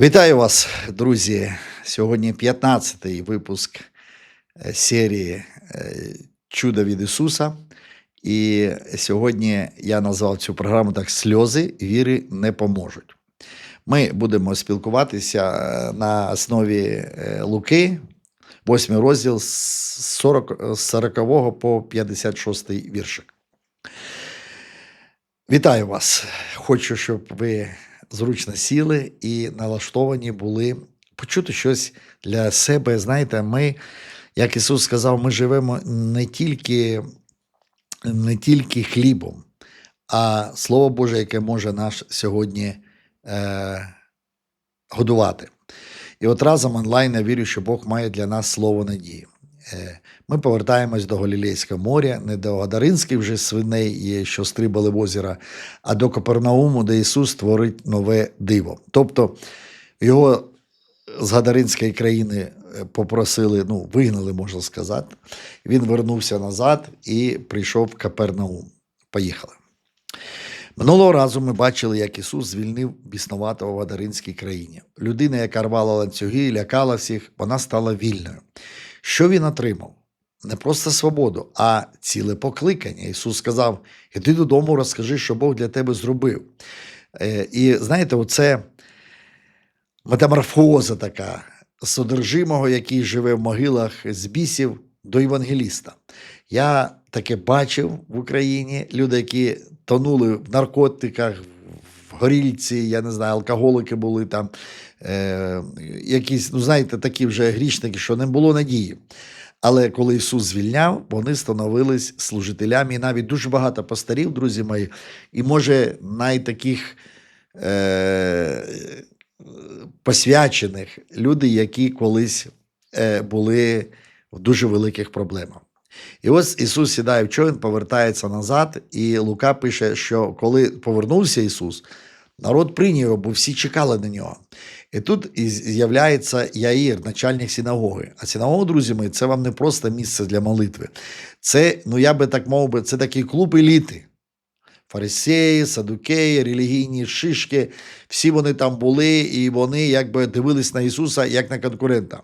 Вітаю вас, друзі. Сьогодні 15-й випуск е, серії е, Чудо від Ісуса. І сьогодні я назвав цю програму так Сльози віри не поможуть. Ми будемо спілкуватися е, на основі Луки, 8 розділ з 40, 40 по 56 віршик. Вітаю вас! Хочу, щоб ви зручно сіли і налаштовані були почути щось для себе. Знаєте, ми, як Ісус сказав, ми живемо не тільки, не тільки хлібом, а Слово Боже, яке може нас сьогодні е, годувати. І от разом онлайн я вірю, що Бог має для нас слово надії. Е, Ми повертаємось до Галілейського моря, не до Гадаринських вже свиней, є, що стрибали в озеро, а до Капернауму, де Ісус творить нове диво. Тобто його з Гадаринської країни е, попросили, ну, вигнали, можна сказати. Він вернувся назад і прийшов в Капернаум. Поїхали. Минулого разу ми бачили, як Ісус звільнив біснуватого в Гадаринській країні. Людина, яка рвала ланцюги, лякала всіх, вона стала вільною. Що він отримав? Не просто свободу, а ціле покликання. Ісус сказав: іди додому, розкажи, що Бог для тебе зробив. Е, І знаєте, оце метаморфоза така содержимого, який живе в могилах з бісів до євангеліста. Я таке бачив в Україні люди, які тонули в наркотиках, горільці, я не знаю, алкоголики були там, е, якісь, ну знаєте, такі вже грішники, що не було надії. Але коли Ісус звільняв, вони становились служителями, і навіть дуже багато пастирів, друзі мої, і може найтаких е, посвячених люди, які колись е, були в дуже великих проблемах. І ось Ісус сідає в човен, повертається назад, і Лука пише, що коли повернувся Ісус, народ прийняв його, бо всі чекали на нього. І тут з'являється Яїр, начальник синагоги. А синагога, друзі мої, це вам не просто місце для молитви. Це, ну я би так мов би, це такий клуб еліти. Фарисеї, садукеї, релігійні шишки, всі вони там були, і вони якби дивились на Ісуса як на конкурента.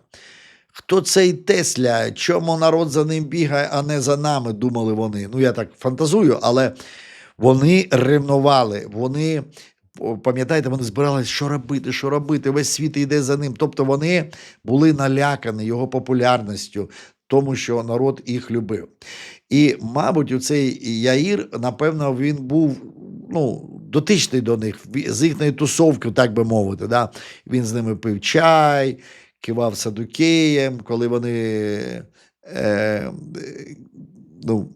Хто цей Тесля? Чому народ за ним бігає, а не за нами? Думали вони. Ну, я так фантазую, але вони ревнували. Вони, пам'ятаєте, вони збиралися, що робити, що робити, весь світ йде за ним. Тобто вони були налякані його популярністю, тому що народ їх любив. І, мабуть, у цей Яїр, напевно, він був ну, дотичний до них, з їхньої тусовки, так би мовити. Да? Він з ними пив чай, кивав садукеєм, коли вони е, ну,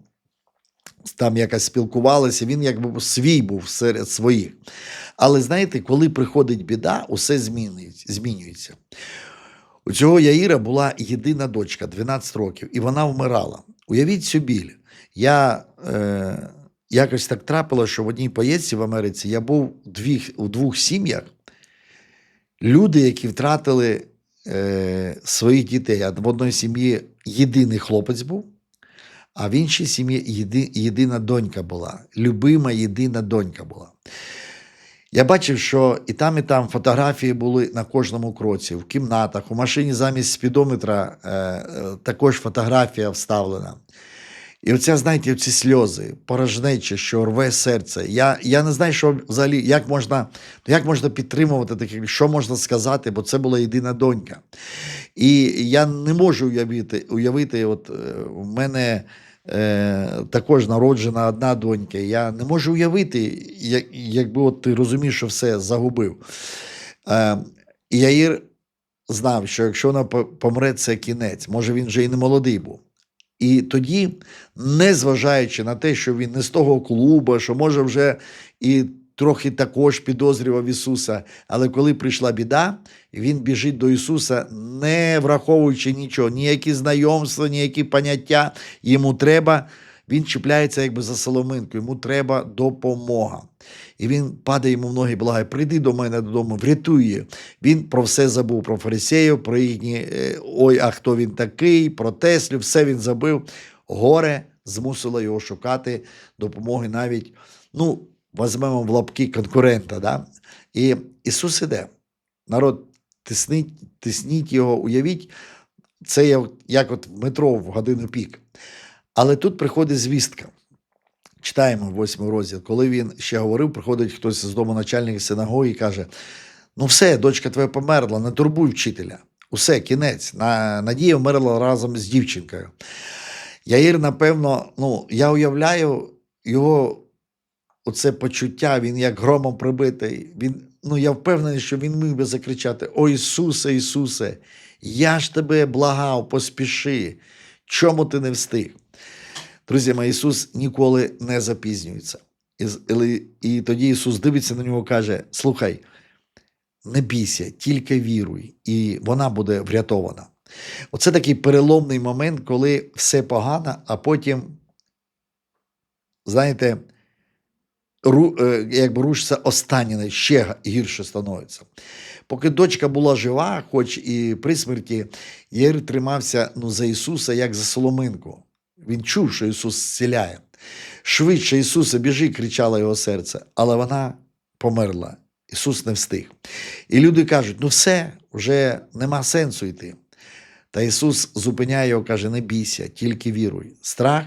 там якось спілкувалися, він якби свій був серед своїх. Але знаєте, коли приходить біда, усе змінюється. У цього Яїра була єдина дочка 12 років, і вона вмирала. Уявіть біль. Я е, якось так трапило, що в одній поїздці в Америці я був двох, у двох сім'ях. Люди, які втратили е, своїх дітей. В одній сім'ї єдиний хлопець був, а в іншій сім'ї єди, єдина донька була. Любима єдина донька була. Я бачив, що і там, і там фотографії були на кожному кроці, в кімнатах, у машині замість спідометра е, е, також фотографія вставлена. І оця, знаєте, ці сльози, порожнече, що рве серце. Я я не знаю, що взагалі, як можна як можна підтримувати таке, що можна сказати, бо це була єдина донька. І я не можу уявити, уявити, от в мене е, також народжена одна донька. Я не можу уявити, як, якби от ти розумієш, що все загубив. Е, Яїр знав, що якщо вона помре, це кінець. Може, він вже і не молодий був. І тоді, незважаючи на те, що він не з того клубу, що може вже і трохи також підозрював Ісуса, але коли прийшла біда, він біжить до Ісуса, не враховуючи нічого, ніякі знайомства, ніякі поняття йому треба. Він чіпляється якби за соломинку, йому треба допомога. І він падає йому в ноги, благає, прийди до мене додому, врятуй. Він про все забув, про фарисеїв, про їхні е, ой, а хто він такий, про Теслю, все він забив. Горе змусило його шукати допомоги навіть, ну, візьмемо в лапки конкурента. Да? І Ісус іде. Народ тисніть, тисніть його, уявіть, це як, як от в метро в годину пік. Але тут приходить звістка. Читаємо восьмий розділ. Коли він ще говорив, приходить хтось з дому начальника синагоги і каже: Ну, все, дочка твоя померла, не турбуй вчителя. Усе, кінець. На, Надія вмерла разом з дівчинкою. Яїр, напевно, ну, я уявляю його оце почуття, він як громом прибитий. Він, ну, я впевнений, що він міг би закричати: О Ісусе, Ісусе, я ж тебе благав, поспіши. Чому ти не встиг? Друзі, мої, Ісус ніколи не запізнюється. І, і, і тоді Ісус дивиться на нього і каже: Слухай, не бійся, тільки віруй, і вона буде врятована. Оце такий переломний момент, коли все погано, а потім, знаєте, ру, е, якби рушиться останнє, ще гірше становиться. Поки дочка була жива, хоч і при смерті, Єр тримався ну, за Ісуса, як за соломинку. Він чув, що Ісус зціляє. Швидше Ісусе, біжи, кричало його серце, але вона померла. Ісус не встиг. І люди кажуть: ну все, вже нема сенсу йти. Та Ісус зупиняє його, каже: не бійся, тільки віруй. Страх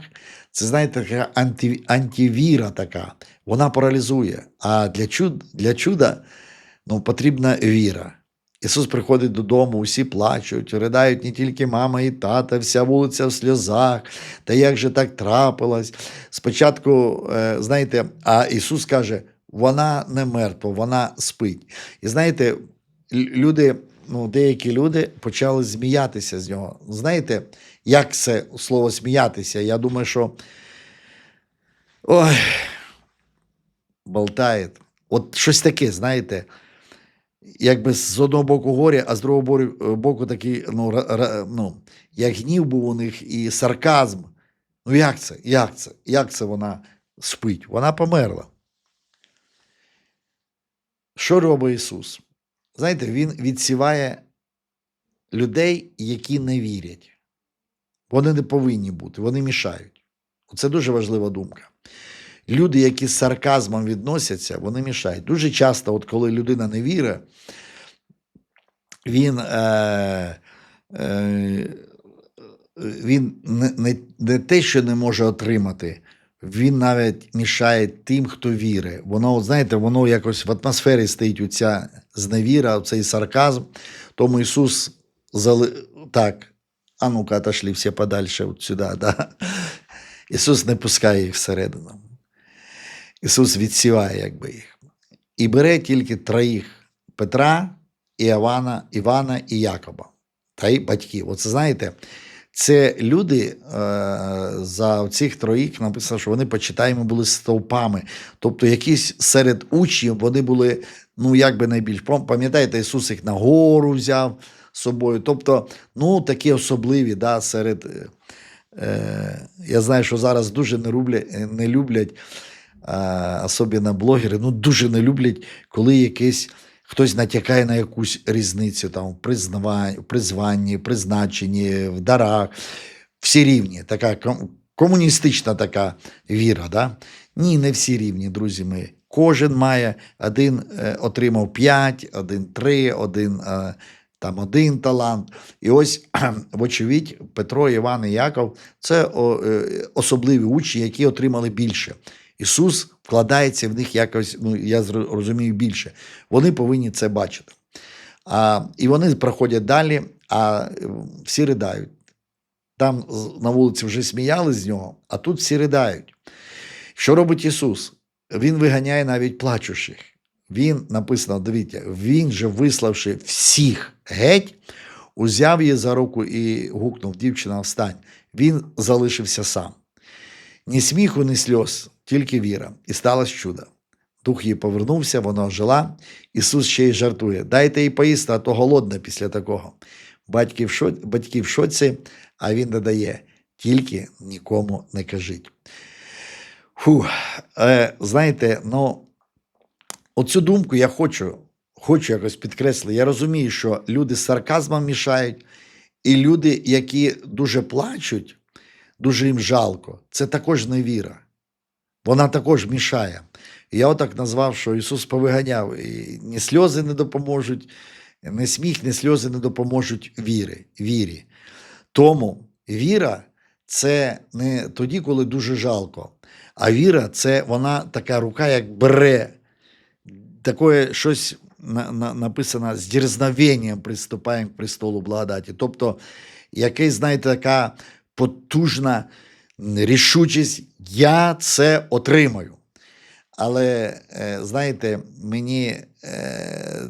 це, знаєте, така анти, антивіра така, вона паралізує. А для, чуд, для чуда ну, потрібна віра. Ісус приходить додому, усі плачуть, ридають не тільки мама і тата, вся вулиця в сльозах. Та як же так трапилось? Спочатку, е, знаєте, а Ісус каже: вона не мертва, вона спить. І знаєте, люди, ну, деякі люди почали зміятися з нього. Знаєте, як це слово сміятися? Я думаю, що ой, болтає. От щось таке, знаєте, якби з одного боку горя, а з другого боку такий, ну, ра- ну, як гнів був у них і сарказм. Ну як це? Як це? Як це вона спить? Вона померла. Що робить Ісус? Знаєте, Він відсіває людей, які не вірять. Вони не повинні бути, вони мішають. Це дуже важлива думка. Люди, які з сарказмом відносяться, вони мішають. Дуже часто, от коли людина не вірить, він, е, е, він не, не, не те, що не може отримати, він навіть мішає тим, хто вірить. Воно, знаєте, воно якось в атмосфері стоїть оця зневіра, цей сарказм. Тому Ісус зали... так, а ну-ка, отошли всі подальше от сюди. Да? Ісус не пускає їх всередину. Ісус відсіває якби їх. І бере тільки троїх Петра, і Івана, Івана і Якоба. Та й батьків. Оце знаєте, це люди е, за цих троїх написано, що вони почитаємо були стовпами. Тобто, якісь серед учнів вони були, ну, якби найбільш. Пам'ятаєте, Ісус їх на гору взяв з собою. Тобто, ну, такі особливі, да, серед. е, Е, я знаю, що зараз дуже не люблять, не люблять особливо блогери, ну дуже не люблять, коли якийсь хтось натякає на якусь різницю там в призванні, призначенні, в дарах. Всі рівні, така комуністична така віра. Да? Ні, не всі рівні, друзі мої. Кожен має один е, отримав п'ять, один три, один е, там один талант. І ось, вочевидь, Петро, Іван і Яков це е, особливі учні, які отримали більше. Ісус вкладається в них якось, ну я розумію, більше. Вони повинні це бачити. А, і вони проходять далі, а е, всі ridaють. Там на вулиці вже сміяли з нього, а тут всі ридають. Що робить Ісус? Він виганяє навіть плачущих. Він написано, дивіться, він же, виславши всіх геть, узяв її за руку і гукнув: дівчина, встань. Він залишився сам. Ні сміху, ні сльоз, тільки віра. І сталося чудо. Дух її повернувся, вона жила. Ісус ще й жартує: дайте їй поїсти, а то голодна після такого. Батьки в, шо... Батьки в шоці, а він додає: тільки нікому не кажіть. Фу, е, знаєте, ну, оцю думку я хочу, хочу якось підкреслити. Я розумію, що люди з сарказмом мішають, і люди, які дуже плачуть, дуже їм жалко, це також невіра. Вона також мішає. Я отак назвав, що Ісус повиганяв, і ні сльози не допоможуть, не сміх, не сльози не допоможуть віри, вірі. Тому віра це не тоді, коли дуже жалко, а віра це вона така рука, як бере, таке щось на, на, написано з дерзновенням приступаємо к престолу благодаті. Тобто, якась, знаєте, така потужна рішучість, я це отримаю. Але, е, знаєте, мені е,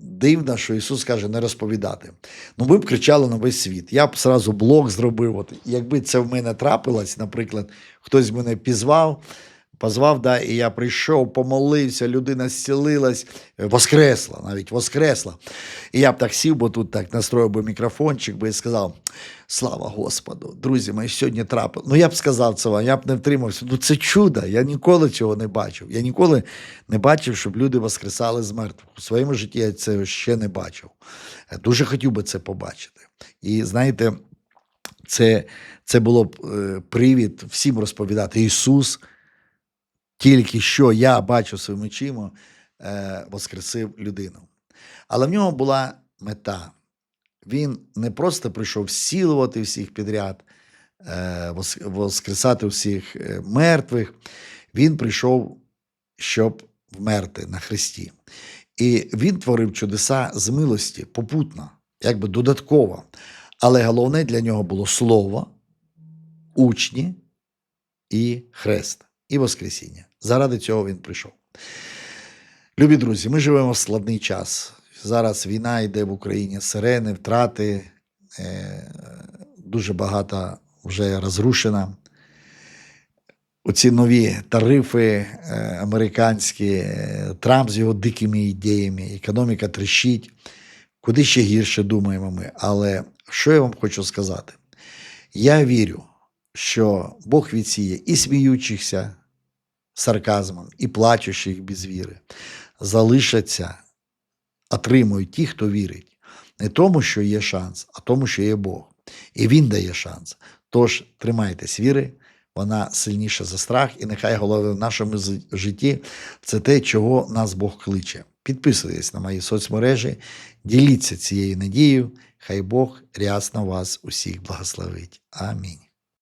дивно, що Ісус каже не розповідати. Ну, ви б кричали на весь світ. Я б зразу блог зробив. От, якби це в мене трапилось, наприклад, хтось мене пізвав, позвав, да, і я прийшов, помолився, людина зцілилась, е, воскресла, навіть воскресла. І я б так сів, бо тут так настроїв би мікрофончик би і сказав: Слава Господу, друзі, ми сьогодні трапили. Ну, я б сказав це вам, я б не втримався. Ну, це чудо. Я ніколи цього не бачив. Я ніколи не бачив, щоб люди воскресали з мертвих. У своєму житті я це ще не бачив. Е, Дуже хотів би це побачити. І знаєте, це, це було б е, привід всім розповідати. Ісус тільки що я бачу своїми очима, е, воскресив людину. Але в нього була мета. Він не просто прийшов зцілувати всіх підряд, е, воскресати всіх е, мертвих. Він прийшов, щоб вмерти на Христі. І він творив чудеса з милості, попутно, якби додатково. Але головне для нього було слово, учні і хрест, і Воскресіння. Заради цього він прийшов. Любі друзі, ми живемо в складний час. Зараз війна йде в Україні, сирени, втрати, е, дуже багато вже розрушено. Оці нові тарифи е, американські, е, Трамп з його дикими ідеями, економіка тріщить. Куди ще гірше думаємо ми. Але що я вам хочу сказати? Я вірю, що Бог відсіє і сміючихся сарказмом, і плачущих без віри. Залишаться, отримують ті, хто вірить. Не тому, що є шанс, а тому, що є Бог. І Він дає шанс. Тож тримайтесь віри, вона сильніша за страх, і нехай головне в нашому житті це те, чого нас Бог кличе. Підписуйтесь на мої соцмережі, діліться цією надією. Хай Бог рясно вас усіх благословить. Амінь.